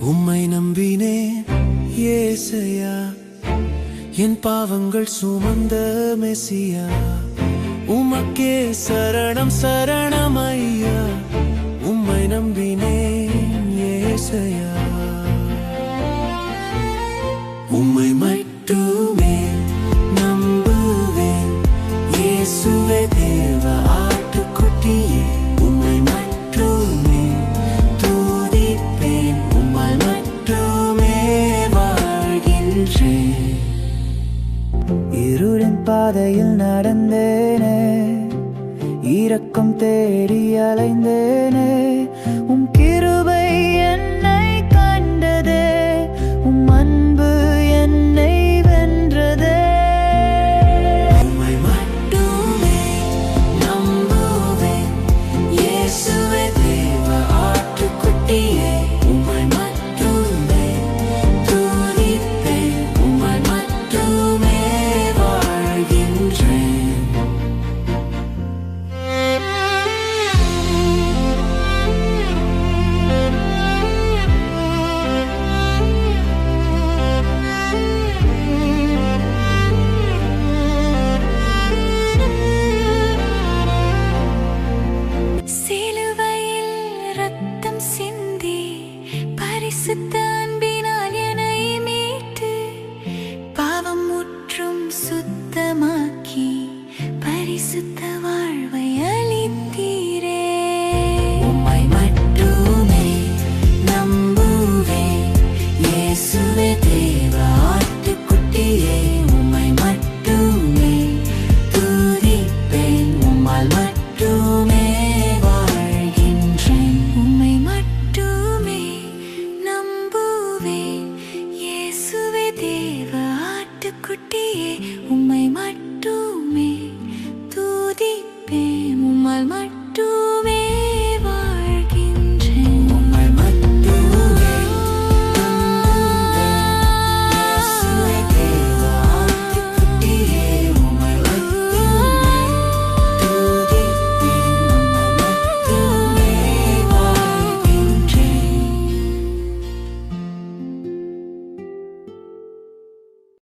உம்மை நம்பினே ஏசையா. என் பாவங்கள் சுமந்த மெசியா. உமக்கே சரணம் சரணமையா. உம்மை நம்பினே ஏசையா. உம்மை மட்டுமே நம்புவேன். இயேசுவே தேவ ஆட்டுக்குட்டியே உம்மை மட்டும் இருளின் பாதையில் நடந்தேனே. இரக்கம் தேடி அலைந்தேனே. பரிசுத்த அன்பினால் என்னை மீட்டு பாவம் முற்றும் சுத்தமாக்கி பரிசுத்த வாழ்வை அளித்தீரே. உம்மை மட்டுமே நம்புவேன். இயேசுவே ஆட்டுக்குட்டியே உம்மை மட்டுமே துதிப்பேன். உம்மால் மட்டுமே